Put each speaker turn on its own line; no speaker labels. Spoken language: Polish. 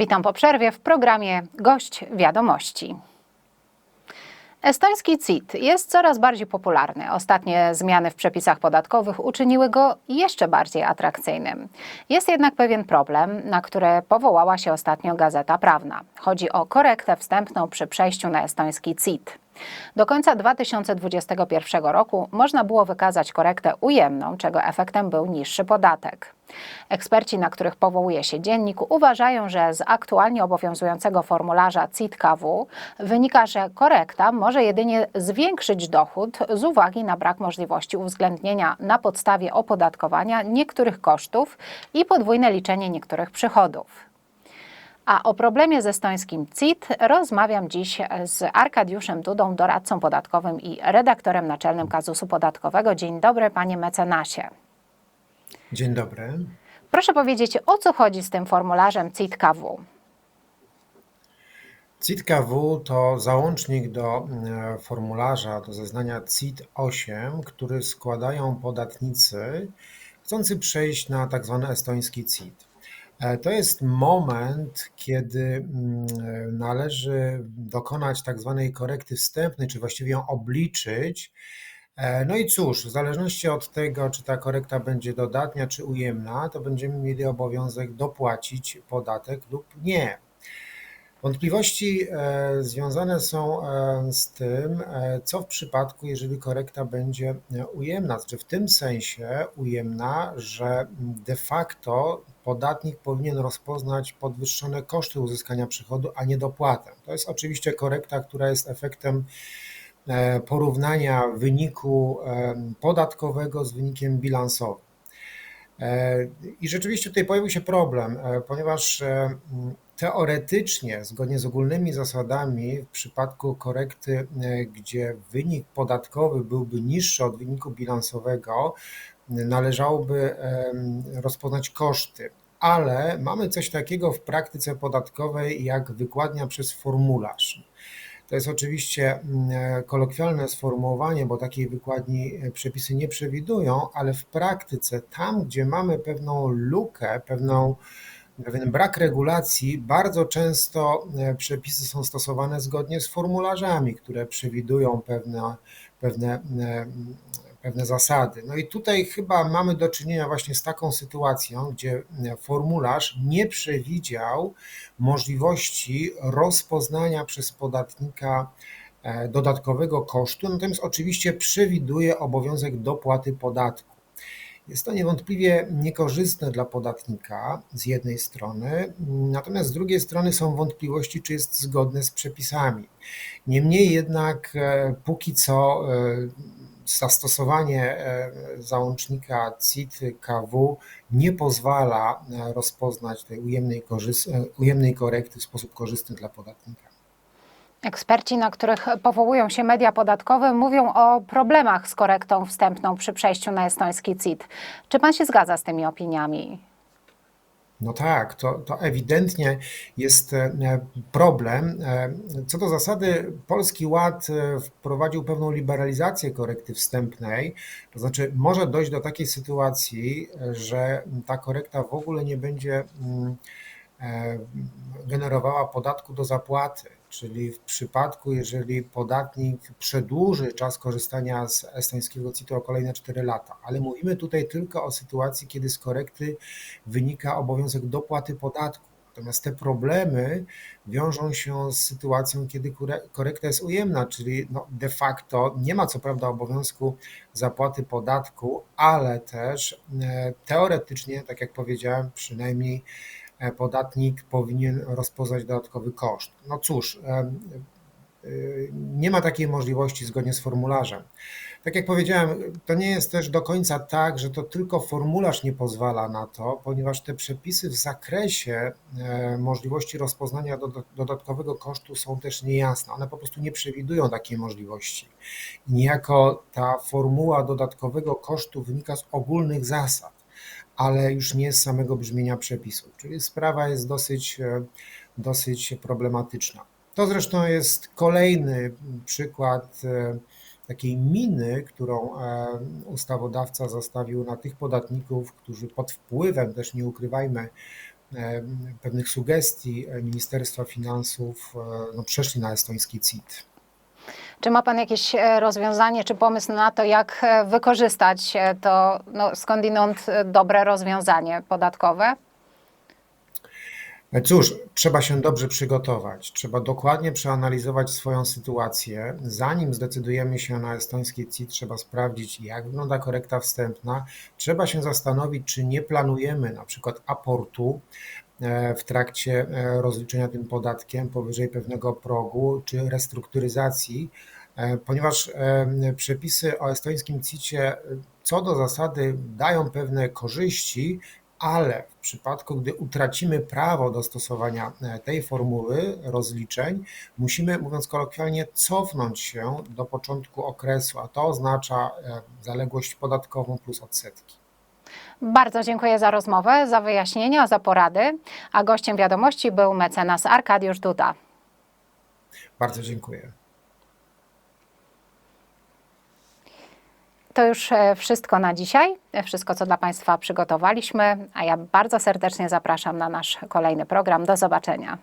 Witam po przerwie w programie Gość Wiadomości. Estoński CIT jest coraz bardziej popularny. Ostatnie zmiany w przepisach podatkowych uczyniły go jeszcze bardziej atrakcyjnym. Jest jednak pewien problem, na który powołała się ostatnio Gazeta Prawna. Chodzi o korektę wstępną przy przejściu na estoński CIT. Do końca 2021 roku można było wykazać korektę ujemną, czego efektem był niższy podatek. Eksperci, na których powołuje się dziennik, uważają, że z aktualnie obowiązującego formularza CIT-KW wynika, że korekta może jedynie zwiększyć dochód z uwagi na brak możliwości uwzględnienia na podstawie opodatkowania niektórych kosztów i podwójne liczenie niektórych przychodów. A o problemie z estońskim CIT rozmawiam dziś z Arkadiuszem Dudą, doradcą podatkowym i redaktorem naczelnym kazusu podatkowego. Dzień dobry, panie mecenasie.
Dzień dobry.
Proszę powiedzieć, o co chodzi z tym formularzem CIT-KW?
CIT-KW to załącznik do e, formularza do zeznania CIT-8, który składają podatnicy chcący przejść na tak zwany estoński CIT. E, To jest moment, kiedy mm, należy dokonać tak zwanej korekty wstępnej, czy właściwie ją obliczyć. E, No i cóż, w zależności od tego, czy ta korekta będzie dodatnia, czy ujemna, to będziemy mieli obowiązek dopłacić podatek lub nie. Wątpliwości e, związane są e, z tym, e, co w przypadku, jeżeli korekta będzie ujemna, znaczy w tym sensie ujemna, że de facto podatnik powinien rozpoznać podwyższone koszty uzyskania przychodu, a nie dopłatę. To jest oczywiście korekta, która jest efektem porównania wyniku podatkowego z wynikiem bilansowym. I rzeczywiście tutaj pojawił się problem, ponieważ teoretycznie, zgodnie z ogólnymi zasadami, w przypadku korekty, e, gdzie wynik podatkowy byłby niższy od wyniku bilansowego, należałoby rozpoznać koszty. Ale mamy coś takiego w praktyce podatkowej jak wykładnia przez formularz. To jest oczywiście mm, kolokwialne sformułowanie, bo takiej wykładni e, przepisy nie przewidują, ale w praktyce, tam gdzie mamy pewną lukę, pewną, pewien brak regulacji, bardzo często e, przepisy są stosowane zgodnie z formularzami, które przewidują pewne, pewne, e, pewne zasady. No i tutaj chyba mamy do czynienia właśnie z taką sytuacją, gdzie formularz nie przewidział możliwości rozpoznania przez podatnika e, dodatkowego kosztu, natomiast oczywiście przewiduje obowiązek dopłaty podatku. Jest to niewątpliwie niekorzystne dla podatnika z jednej strony, natomiast z drugiej strony są wątpliwości, czy jest zgodne z przepisami. Niemniej jednak, e, póki co, e, zastosowanie e, załącznika CIT-KW nie pozwala rozpoznać tej ujemnej, ujemnej korekty w sposób korzystny dla podatnika.
Eksperci, na których powołują się media podatkowe, mówią o problemach z korektą wstępną przy przejściu na estoński CIT. Czy pan się zgadza z tymi opiniami?
No tak, to, to ewidentnie jest e, problem. E, Co do zasady, Polski Ład e, wprowadził pewną liberalizację korekty wstępnej, to znaczy może dojść do takiej sytuacji, że ta korekta w ogóle nie będzie mm, generowała podatku do zapłaty. Czyli w przypadku, jeżeli podatnik przedłuży czas korzystania z estońskiego CIT-u o kolejne 4 lata, ale mówimy tutaj tylko o sytuacji, kiedy z korekty wynika obowiązek dopłaty podatku. Natomiast te problemy wiążą się z sytuacją, kiedy kore- korekta jest ujemna, czyli no de facto nie ma co prawda obowiązku zapłaty podatku, ale też e, teoretycznie, tak jak powiedziałem, przynajmniej podatnik powinien rozpoznać dodatkowy koszt. No cóż, e, y, nie ma takiej możliwości zgodnie z formularzem. Tak jak powiedziałem, to nie jest też do końca tak, że to tylko formularz nie pozwala na to, ponieważ te przepisy w zakresie e, możliwości rozpoznania doda- dodatkowego kosztu są też niejasne. One po prostu nie przewidują takiej możliwości. Niejako ta formuła dodatkowego kosztu wynika z ogólnych zasad, ale już nie z samego brzmienia przepisów. Czyli sprawa jest dosyć, e, dosyć problematyczna. To zresztą jest kolejny przykład e, takiej miny, którą e, ustawodawca zastawił na tych podatników, którzy pod wpływem, też nie ukrywajmy, pewnych sugestii Ministerstwa Finansów no, przeszli na estoński CIT.
Czy ma Pan jakieś e, rozwiązanie czy pomysł na to, jak e, wykorzystać e, to no, skądinąd dobre rozwiązanie podatkowe?
Cóż, trzeba się dobrze przygotować, trzeba dokładnie przeanalizować swoją sytuację. Zanim zdecydujemy się na estoński CIT, trzeba sprawdzić, jak wygląda korekta wstępna. Trzeba się zastanowić, czy nie planujemy na przykład aportu w trakcie e, rozliczenia tym podatkiem powyżej pewnego progu, czy restrukturyzacji, e, ponieważ e, przepisy o estońskim CIT-cie co do zasady dają pewne korzyści, ale w przypadku, gdy utracimy prawo do stosowania e, tej formuły rozliczeń, musimy, mówiąc kolokwialnie, cofnąć się do początku okresu, a to oznacza e, zaległość podatkową plus odsetki.
Bardzo dziękuję za rozmowę, za wyjaśnienia, za porady. A gościem wiadomości był mecenas Arkadiusz Duda.
Bardzo dziękuję.
To już e, wszystko na dzisiaj, e, wszystko co dla Państwa przygotowaliśmy, a ja bardzo serdecznie zapraszam na nasz kolejny program. Do zobaczenia.